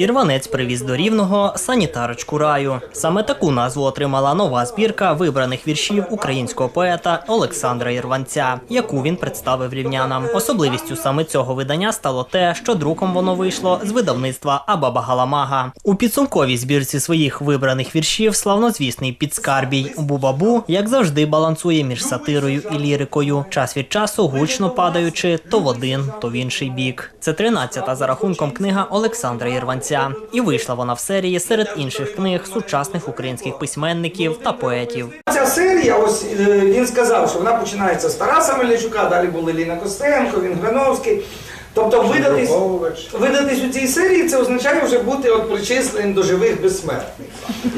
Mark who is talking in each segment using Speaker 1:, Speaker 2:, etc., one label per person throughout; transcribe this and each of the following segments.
Speaker 1: Ірванець привіз до рівного санітарочку раю. Саме таку назву отримала нова збірка вибраних віршів українського поета Олександра Ірванця, яку він представив рівнянам. Особливістю саме цього видання стало те, що друком воно вийшло з видавництва Абаба Галамага. У підсумковій збірці своїх вибраних віршів славнозвісний підскарбій Бубабу, як завжди, балансує між сатирою і лірикою, час від часу гучно падаючи то в один, то в інший бік. Це 13-та за рахунком книга Олександра Ірванця, і вийшла вона в серії серед інших книг сучасних українських письменників та поетів.
Speaker 2: Ця серія, ось е, він сказав, що вона починається з Тараса Мельничука, далі були Ліна Костенко, Вінграновський. Тобто видатись, видатись у цій серії це означає вже бути от причисленим до живих безсмертних.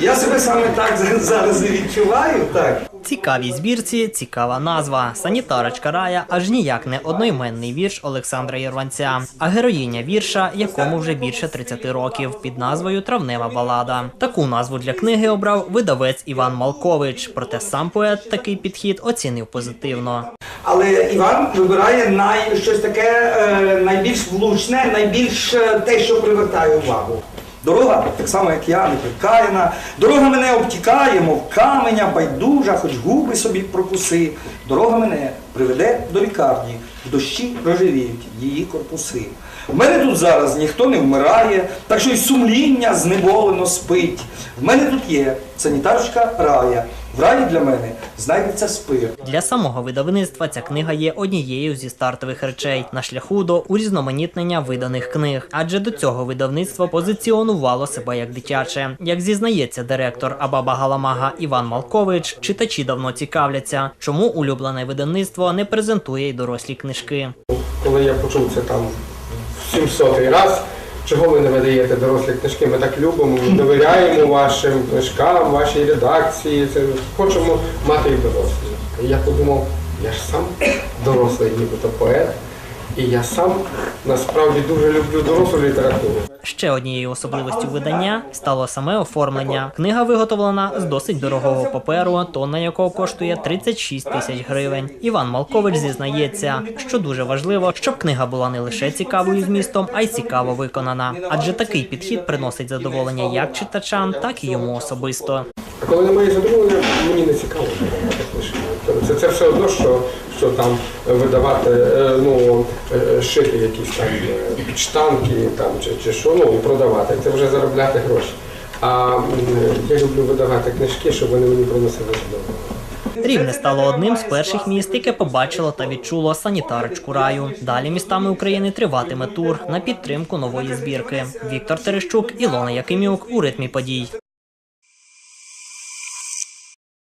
Speaker 2: Я себе саме так зараз і відчуваю. Так.
Speaker 1: Цікавій збірці цікава назва. Санітарочка рая аж ніяк не одноіменний вірш Олександра Єрванця, а героїня вірша, якому вже більше 30 років, під назвою Травнева балада. Таку назву для книги обрав видавець Іван Малкович. Проте сам поет такий підхід оцінив позитивно.
Speaker 2: Але Іван вибирає най, щось таке е, найбільш влучне, найбільш е, те, що привертає увагу. Дорога, так само як я, не прикаяна. Дорога мене обтікає, мов каменя, байдужа, хоч губи собі прокуси. Дорога мене приведе до лікарні, в дощі проживіють її корпуси. В мене тут зараз ніхто не вмирає, так що й сумління знеболено спить. В мене тут є санітарочка рая. В раї для мене знайдеться спирт.
Speaker 1: Для самого видавництва ця книга є однією зі стартових речей на шляху до урізноманітнення виданих книг, адже до цього видавництво позиціонувало себе як дитяче. Як зізнається директор Абаба Галамага Іван Малкович, читачі давно цікавляться, чому улюблене видавництво не презентує й дорослі книжки.
Speaker 3: коли я почув це там в 700 раз, чого ви не видаєте дорослі книжки, ми так любимо, довіряємо вашим книжкам, вашій редакції, це, хочемо мати і дорослі. І я подумав, я ж сам дорослий, нібито поет, і я сам насправді дуже люблю дорослу літературу.
Speaker 1: Ще однією особливістю видання стало саме оформлення. Книга виготовлена з досить дорогого паперу, тонна якого коштує 36 тисяч гривень. Іван Малкович зізнається, що дуже важливо, щоб книга була не лише цікавою змістом, а й цікаво виконана. Адже такий підхід приносить задоволення як читачам, так і йому особисто.
Speaker 3: А коли немає задоволення, мені не цікаво Це, це все одно, що, що там видавати, е, ну, е, шити якісь там е, підштанки там, чи, чи що, ну, і продавати. Це вже заробляти гроші. А я люблю видавати книжки, щоб вони мені приносили задоволення.
Speaker 1: Рівне стало одним з перших міст, яке побачило та відчуло санітарочку раю. Далі містами України триватиме тур на підтримку нової збірки. Віктор Терещук, Ілона Якимюк у ритмі подій.